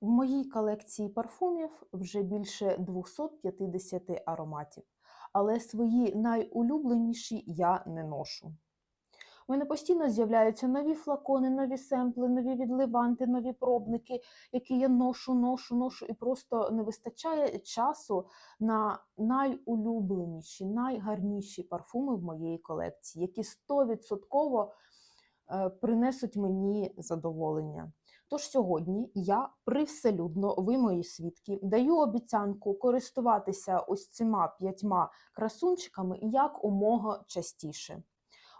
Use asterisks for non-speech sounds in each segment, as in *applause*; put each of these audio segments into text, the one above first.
В моїй колекції парфумів вже більше 250 ароматів, але свої найулюбленіші я не ношу. У мене постійно з'являються нові флакони, нові семпли, нові відливанти, нові пробники, які я ношу, ношу, ношу, і просто не вистачає часу на найулюбленіші, найгарніші парфуми в моєї колекції, які 100% е, принесуть мені задоволення. Тож сьогодні я привселюдно, ви мої свідки, даю обіцянку користуватися ось цими п'ятьма красунчиками якомога частіше.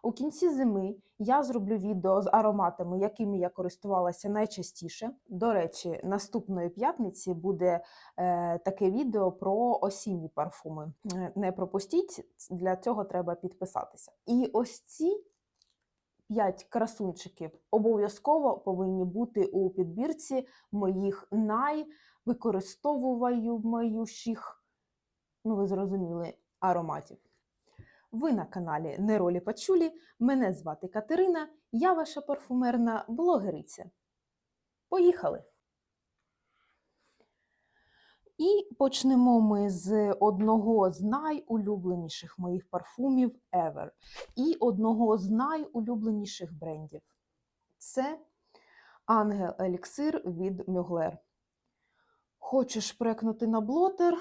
У кінці зими я зроблю відео з ароматами, якими я користувалася найчастіше. До речі, наступної п'ятниці буде е, таке відео про осінні парфуми. Е, Не пропустіть, для цього треба підписатися. І ось ці п'ять красунчиків обов'язково повинні бути у підбірці моїх найвикористовуваючих, ну ви зрозуміли, ароматів. Ви на каналі Неролі Пачулі. Мене звати Катерина, я ваша парфумерна блогериця. Поїхали! І почнемо ми з одного з найулюбленіших моїх парфумів ever. І одного з найулюбленіших брендів. Це Ангел Еліксир від Мюглер. Хочеш прекнути на блотер?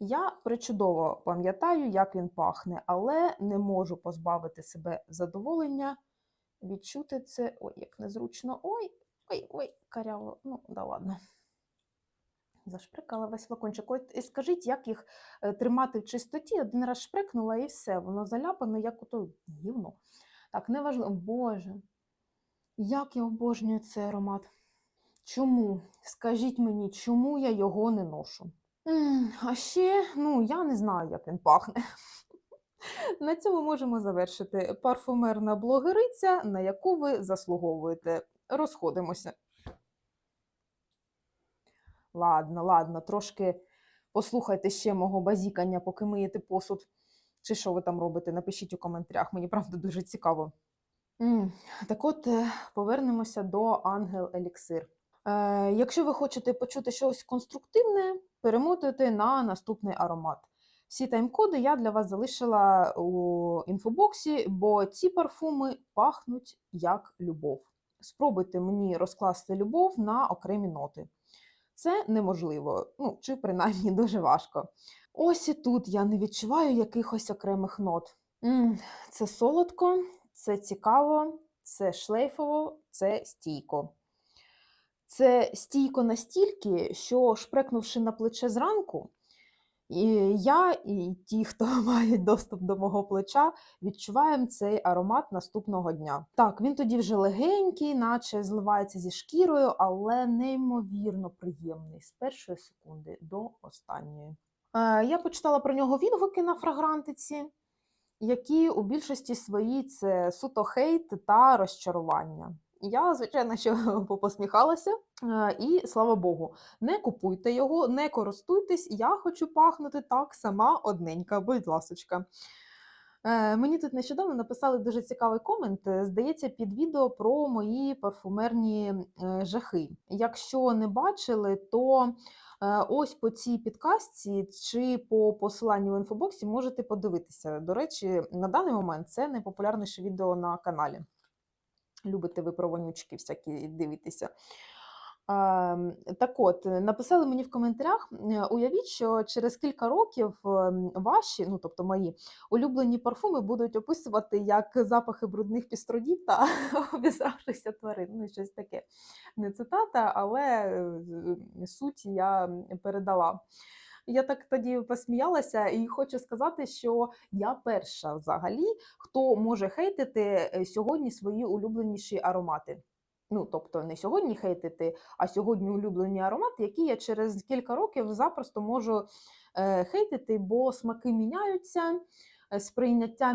Я причудово пам'ятаю, як він пахне, але не можу позбавити себе задоволення відчути це. Ой, як незручно. Ой, ой, ой, каряво. Ну, да ладно. Зашприкала весь флакончик. От і скажіть, як їх е, тримати в чистоті? Один раз шприкнула і все, воно заляпано, як ото гівно. Так, неважливо. Боже, як я обожнюю цей аромат. Чому? Скажіть мені, чому я його не ношу? А ще, ну, я не знаю, як він пахне. *laughs* На цьому можемо завершити. Парфумерна блогериця, на яку ви заслуговуєте. Розходимося. Ладно, ладно, трошки послухайте ще мого базікання, поки миєте посуд. Чи що ви там робите? Напишіть у коментарях, мені правда дуже цікаво. Так от, е, повернемося до Ангел Еліксир. Е, якщо ви хочете почути щось конструктивне, перемотуйте на наступний аромат. Всі тайм-коди я для вас залишила у інфобоксі, бо ці парфуми пахнуть як любов. Спробуйте мені розкласти любов на окремі ноти. Це неможливо, ну чи принаймні *laughs* дуже важко. Ось і тут я не відчуваю якихось окремих нот. М, Це солодко, це цікаво, це шлейфово, це стійко. Це стійко настільки, що шпрекнувши на плече зранку, і я і ті, хто *laughs* мають доступ до мого плеча, відчуваємо цей аромат наступного дня. Так, він тоді вже легенький, наче зливається зі шкірою, але неймовірно приємний з першої секунди до останньої. Е, Я почитала про нього відгуки на фрагрантиці, які у більшості своїй це суто хейт та розчарування. Я, звичайно, що *laughs* попосміхалася, е, і слава Богу, не купуйте його, не користуйтесь. Я хочу пахнути так сама одненька, будь ласочка. Е, Мені тут нещодавно написали дуже цікавий комент. е, Здається, під відео про мої парфумерні жахи. Якщо не бачили, то ось по цій підкастці чи по посиланню в інфобоксі можете подивитися. До речі, на даний момент це найпопулярніше відео на каналі. Любите ви про вонючки всякі дивитися. Ем, Так от, написали мені в коментарях, е, уявіть, що через кілька років ем, ваші, ну тобто мої улюблені парфуми будуть описувати як запахи брудних пістродів та *laughs* обісравшихся тварин. Ну, щось таке. Не цитата, але е, суть я передала. Я так тоді посміялася і хочу сказати, що я перша взагалі, хто може хейтити е, сьогодні свої улюбленіші аромати. Ну, тобто не сьогодні хейтити, а сьогодні улюблені аромати, які я через кілька років запросто можу е, хейтити, бо смаки міняються, сприйняття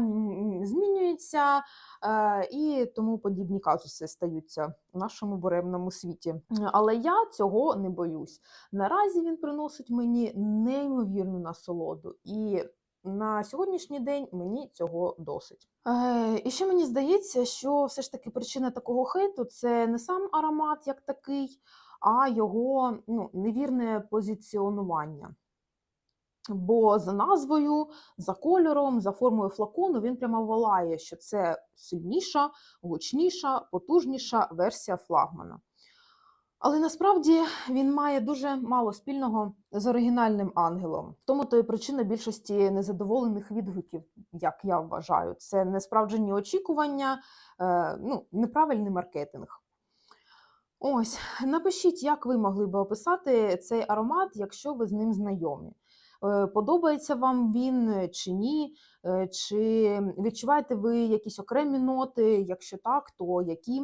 змінюється, е, і тому подібні казуси стаються в нашому буремному світі. Але я цього не боюсь. Наразі він приносить мені неймовірну насолоду. І на сьогоднішній день мені цього досить. Е, і ще мені здається, що все ж таки причина такого хейту це не сам аромат як такий, а його ну, невірне позиціонування. Бо за назвою, за кольором, за формою флакону він прямо волає, що це сильніша, гучніша, потужніша версія флагмана. Але насправді він має дуже мало спільного з оригінальним ангелом. Тому то і причина більшості незадоволених відгуків, як я вважаю, це несправджені очікування, е, ну, неправильний маркетинг. Ось, напишіть, як ви могли би описати цей аромат, якщо ви з ним знайомі. Е, Подобається вам він чи ні? Е, Чи відчуваєте ви якісь окремі ноти? Якщо так, то які?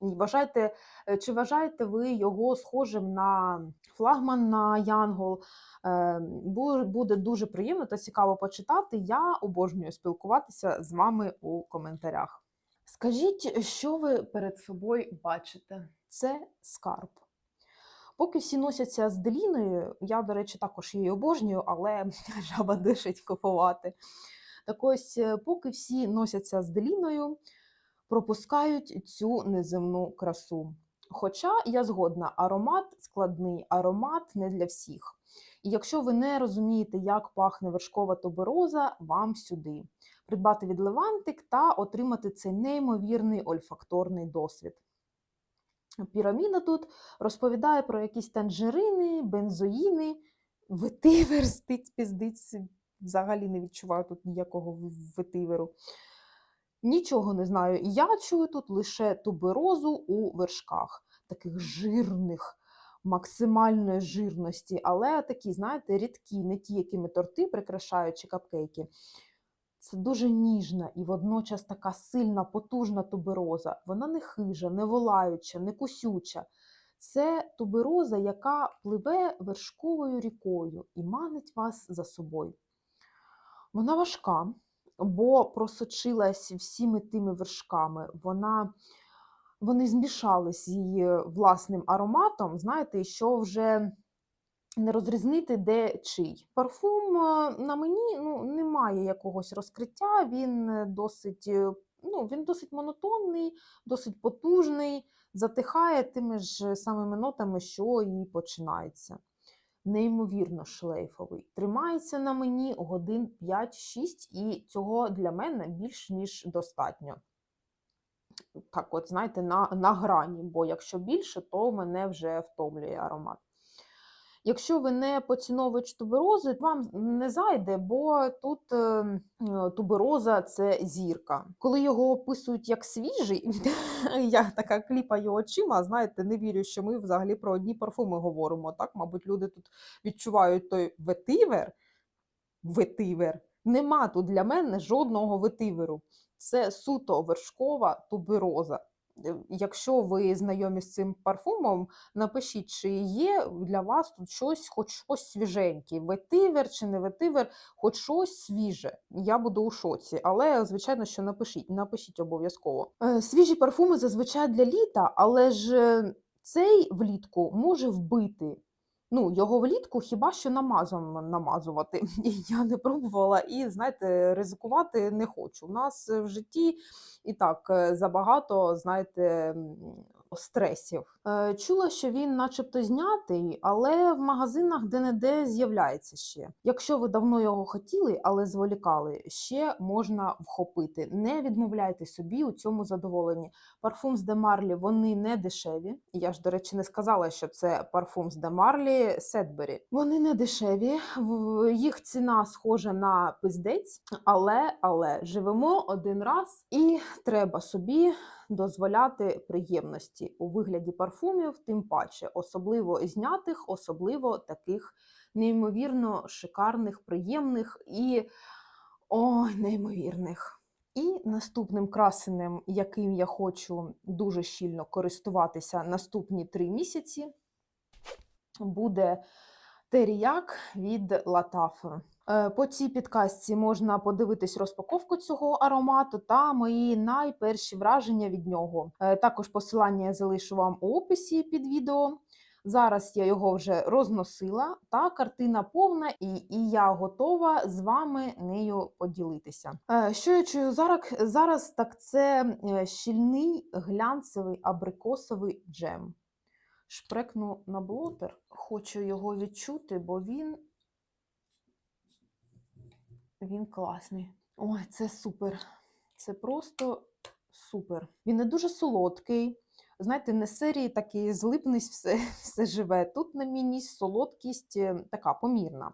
Вважаєте, е, чи вважаєте ви його схожим на флагман на Янгол? Е, бу- Буде дуже приємно та цікаво почитати. Я обожнюю спілкуватися з вами у коментарях. Скажіть, що ви перед собою бачите? Це скарб. Поки всі носяться з Деліною, я, до речі, також її обожнюю, але *laughs* жаба дишить купувати. Так ось, е, поки всі носяться з Деліною, пропускають цю неземну красу. Хоча я згодна, аромат складний, аромат не для всіх. І якщо ви не розумієте, як пахне вершкова тубероза, вам сюди. Придбати від Левантик та отримати цей неймовірний ольфакторний досвід. Піраміда тут розповідає про якісь танжерини, бензоїни, ветивер, *laughs* стиць, піздиць. Взагалі не відчуваю тут ніякого в- ветиверу. Нічого не знаю. Я чую тут лише туберозу у вершках, таких жирних, максимальної жирності, але такі, знаєте, рідкі, не ті, якими торти прикрашають чи капкейки. Це дуже ніжна і водночас така сильна, потужна тубероза. Вона не хижа, не волаюча, не кусюча. Це тубероза, яка пливе вершковою рікою і манить вас за собою. Вона важка, бо просочилась всіми тими вершками. Вона, вони змішались з її власним ароматом, знаєте, що вже не розрізнити, де чий. Парфум е, на мені ну, немає якогось розкриття, він е, досить, е, ну, він досить монотонний, досить потужний, затихає тими ж самими нотами, що і починається. Неймовірно шлейфовий. Тримається на мені годин 5-6, і цього для мене більш ніж достатньо. Так, от, знаєте, на, на грані, бо якщо більше, то мене вже втомлює аромат. Якщо ви не поціновувач туберози, вам не зайде, бо тут е, е, тубероза це зірка. Коли його описують як свіжий, *laughs* я така кліпаю очима, знаєте, не вірю, що ми взагалі про одні парфуми говоримо. Так, мабуть, люди тут відчувають той ветивер. Ветивер. Нема тут для мене жодного ветиверу. Це суто вершкова тубероза. Е, Якщо ви знайомі з цим парфумом, напишіть, чи є для вас тут щось, хоч щось свіженьке, ветивер чи не ветивер, хоч щось свіже. Я буду у шоці. Але, звичайно, що напишіть, напишіть обов'язково. Е, Свіжі парфуми зазвичай для літа, але ж е, цей влітку може вбити. Ну, його влітку хіба що намазом намазувати. *laughs* І я не пробувала і, знаєте, ризикувати не хочу. У нас в житті і так е, забагато, знаєте, стресів. Е, Чула, що він начебто знятий, але в магазинах де-не-де з'являється ще. Якщо ви давно його хотіли, але зволікали, ще можна вхопити. Не відмовляйте собі у цьому задоволенні. Парфум з Демарлі вони не дешеві. Я ж, до речі, не сказала, що це парфум з Демарлі Сетбері. Вони не дешеві, їх ціна схожа на пиздець, але, але живемо один раз і треба собі дозволяти приємності у вигляді парфумів, тим паче, особливо знятих, особливо таких неймовірно шикарних, приємних і ой, неймовірних. І наступним красенем, яким я хочу дуже щільно користуватися наступні три місяці, буде теріяк від Латафи. Е, По цій підкастці можна подивитись розпаковку цього аромату та мої найперші враження від нього. Е, Також посилання я залишу вам у описі під відео. Зараз я його вже розносила, та картина повна, і, і я готова з вами нею поділитися. Е, Що я чую зараз? Зараз так це щільний глянцевий абрикосовий джем. шпрекну на блотер. Хочу його відчути, бо він. Він класний. Ой, це супер. Це просто супер. Він не дуже солодкий. Знаєте, не серії такий злипнись, все, *laughs* все живе. Тут на мені солодкість е, така помірна.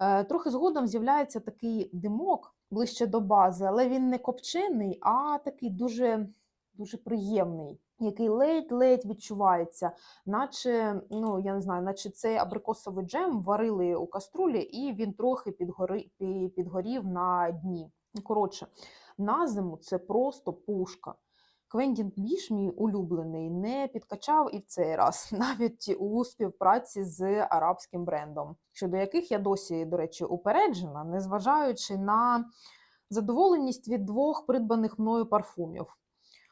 Е, Трохи згодом з'являється такий димок ближче до бази, але він не копчений, а такий дуже, дуже приємний, який ледь-ледь відчувається, наче, ну я не знаю, наче цей абрикосовий джем варили у каструлі, і він трохи підгори, підгорів на дні. Ну, Коротше, на зиму це просто пушка. Квентін Біш, мій улюблений, не підкачав і в цей раз, *laughs* навіть у співпраці з арабським брендом, щодо яких я досі, до речі, упереджена, незважаючи на задоволеність від двох придбаних мною парфумів.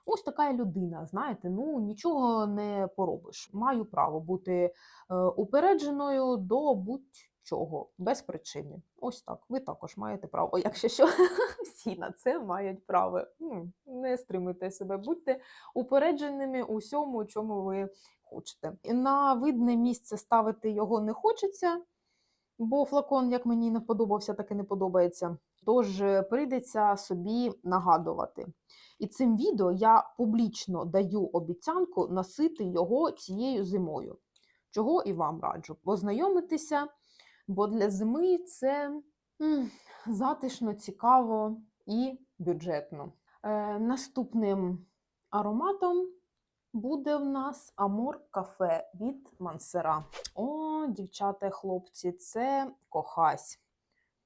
Ось така людина, знаєте, ну нічого не поробиш. Маю право бути е, упередженою до будь-чого, без причини. Ось так. Ви також маєте право. *laughs* Якщо що, *laughs* всі на це мають право. Не стримуйте себе, будьте упередженими у всьому, чому ви хочете. На видне місце ставити його не хочеться, бо флакон, як мені не подобався, так і не подобається. Тож е, прийдеться собі нагадувати. І цим відео я публічно даю обіцянку носити його цією зимою, чого і вам раджу. Познайомитися, бо для зими це м, затишно, цікаво і бюджетно. Е, наступним ароматом буде в нас Амор Кафе від Мансера. О, дівчата хлопці, це кохась.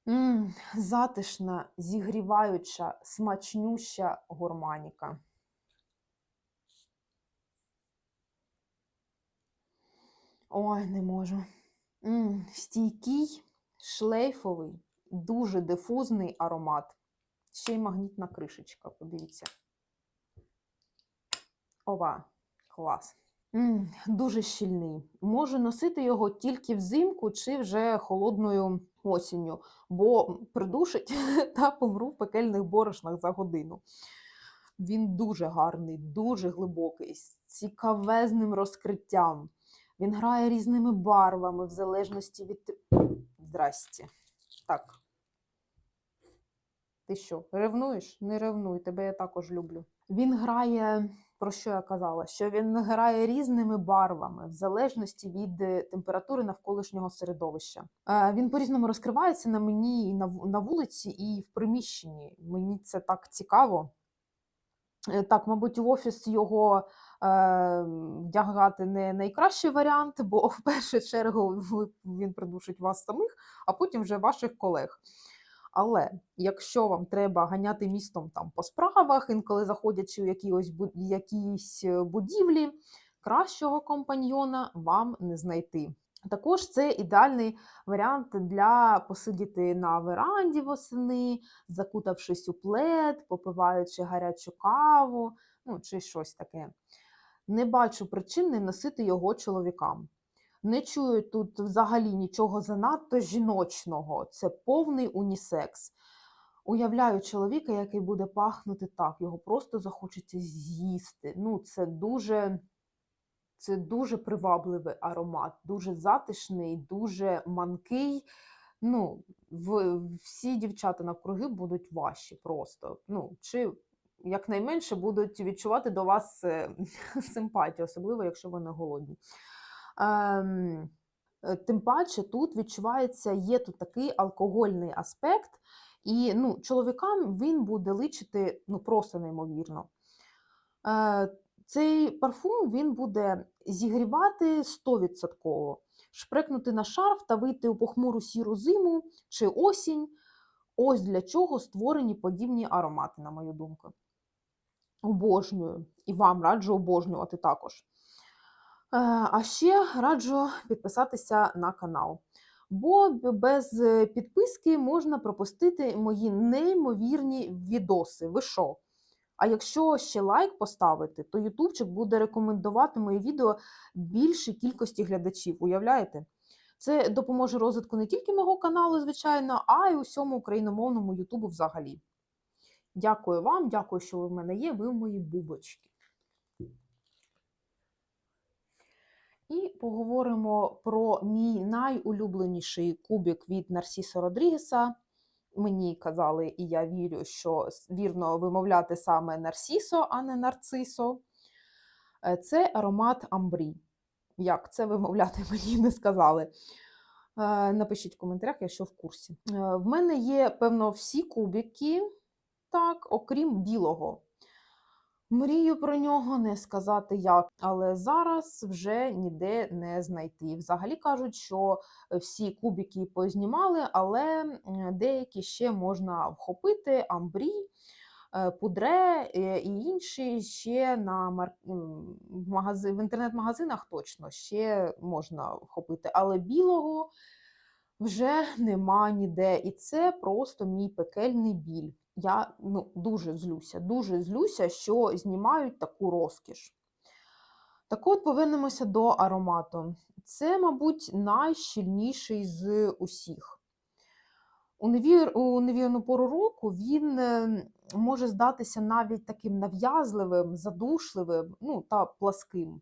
М, затишна, зігріваюча, смачнюща гурманіка. Ой, не можу. М, стійкий, шлейфовий, дуже дифузний аромат. Ще й магнітна кришечка, подивіться. Ова, клас. Дуже щільний. Можу носити його тільки взимку чи вже холодною осінню, бо придушить *laughs* та помру в пекельних борошнах за годину. Він дуже гарний, дуже глибокий, з цікавезним розкриттям. Він грає різними барвами в залежності від. Здрасті. Так. Ти що, ревнуєш? Не ревнуй, тебе я також люблю. Він грає, про що я казала? Що він грає різними барвами в залежності від е, температури навколишнього середовища. Е, Він по-різному розкривається на мені і на вулиці, і в приміщенні. Мені це так цікаво. Е, Так, мабуть, в офіс його е, вдягати не найкращий варіант, бо *laughs* в першу чергу він придушить вас самих, а потім вже ваших колег. Але якщо вам треба ганяти містом там по справах, інколи заходячи в якісь, е, будівлі, кращого компаньйона вам не знайти. Також це ідеальний варіант для посидіти на веранді восени, закутавшись у плед, попиваючи гарячу каву, ну чи щось таке. Не бачу причин не носити його чоловікам. Не чую тут взагалі нічого занадто жіночного. Це повний унісекс. Уявляю чоловіка, який буде пахнути так, його просто захочеться з'їсти. Ну, це дуже, це дуже привабливий аромат, дуже затишний, дуже манкий. Ну, в, всі дівчата навкруги будуть ваші просто. Ну, чи якнайменше будуть відчувати до вас е, *laughs* симпатію, особливо якщо ви не голодні. Ем, е, тим паче тут відчувається, є тут такий алкогольний аспект, і ну, чоловікам він буде личити ну, просто неймовірно. Е, цей парфум він буде зігрівати 100%, шпрекнути на шарф та вийти у похмуру сіру зиму чи осінь. Ось для чого створені подібні аромати, на мою думку. Обожнюю. І вам раджу обожнювати також. Е, А ще раджу підписатися на канал. Бо без е, підписки можна пропустити мої неймовірні відоси. Ви що? А якщо ще лайк поставити, то ютубчик буде рекомендувати мої відео більшій кількості глядачів. Уявляєте? Це допоможе розвитку не тільки мого каналу, звичайно, а й усьому україномовному Ютубу взагалі. Дякую вам, дякую, що ви в мене є. Ви мої бубочки. Поговоримо про мій найулюбленіший кубик від Нарсісо Родрігеса. Мені казали, і я вірю, що вірно вимовляти саме Нарсісо, а не Нарцисо. Е, Це аромат Амбрі. Як це вимовляти, *laughs* мені не сказали. Е, Напишіть в коментарях, якщо в курсі. Е, В мене є, певно, всі кубики, так, окрім білого. Мрію про нього не сказати як, але зараз вже ніде не знайти. Взагалі кажуть, що всі кубики познімали, але деякі ще можна вхопити, амбрі, е, пудре е, і інші ще на мар... в інтернет-магазинах точно ще можна вхопити, але білого вже нема ніде. І це просто мій пекельний біль. Я ну, дуже злюся, дуже злюся, що знімають таку розкіш. Так от повернемося до аромату. Це, мабуть, найщільніший з усіх. У невір... у невірну пору року він е, може здатися навіть таким нав'язливим, задушливим ну, та пласким.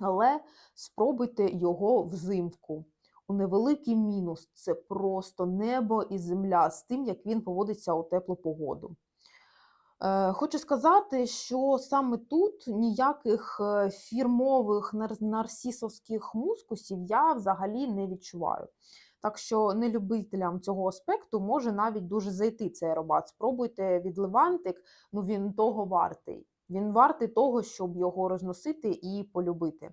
Але спробуйте його взимку. У невеликий мінус це просто небо і земля з тим, як він поводиться у теплу погоду. Е, Хочу сказати, що саме тут ніяких е, фірмових нарсісовських мускусів я взагалі не відчуваю. Так що нелюбителям цього аспекту може навіть дуже зайти цей аромат. Спробуйте від Левантик, ну він того вартий. Він вартий того, щоб його розносити і полюбити.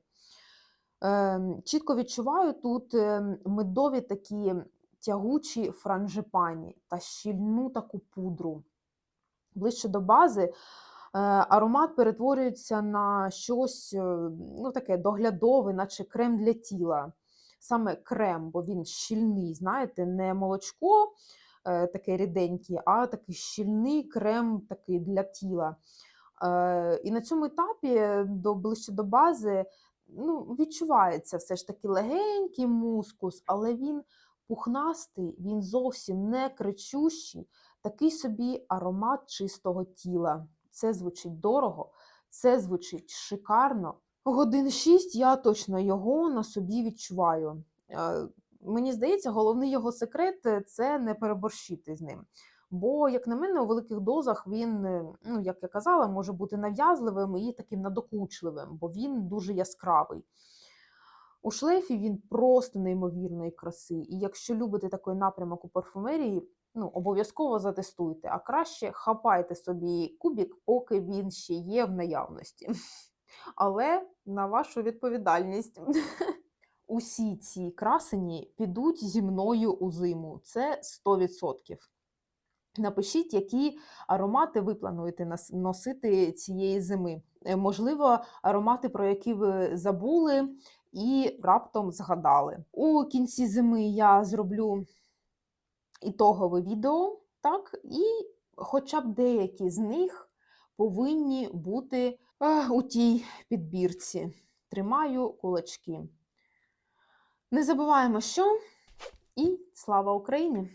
Ем, Чітко відчуваю тут ем, медові такі тягучі франжипані та щільну таку пудру. Ближче до бази е, аромат перетворюється на щось е, ну, таке доглядове, наче крем для тіла. Саме крем, бо він щільний, знаєте, не молочко е, таке ріденьке, а такий щільний крем такий для тіла. І на цьому етапі до, ближче до бази ну, відчувається все ж таки легенький мускус, але він пухнастий, він зовсім не кричущий, такий собі аромат чистого тіла. Це звучить дорого, це звучить шикарно. Годин шість я точно його на собі відчуваю. Е, Мені здається, головний його секрет е, це не переборщити з ним. Бо, як на мене, у великих дозах він, е, ну як я казала, може бути нав'язливим і таким надокучливим, бо він дуже яскравий. У шлейфі він просто неймовірної краси. І якщо любите такий напрямок у парфумерії, ну обов'язково затестуйте, а краще хапайте собі кубік, поки він ще є в наявності. *laughs* Але на вашу відповідальність. *laughs* Усі ці красені підуть зі мною у зиму. Це 100%. Напишіть, які аромати ви плануєте носити цієї зими. Е, Можливо, аромати, про які ви забули і раптом згадали. У кінці зими я зроблю ітогове відео, так, і хоча б деякі з них повинні бути е, у тій підбірці. Тримаю кулачки. Не забуваємо, що і слава Україні!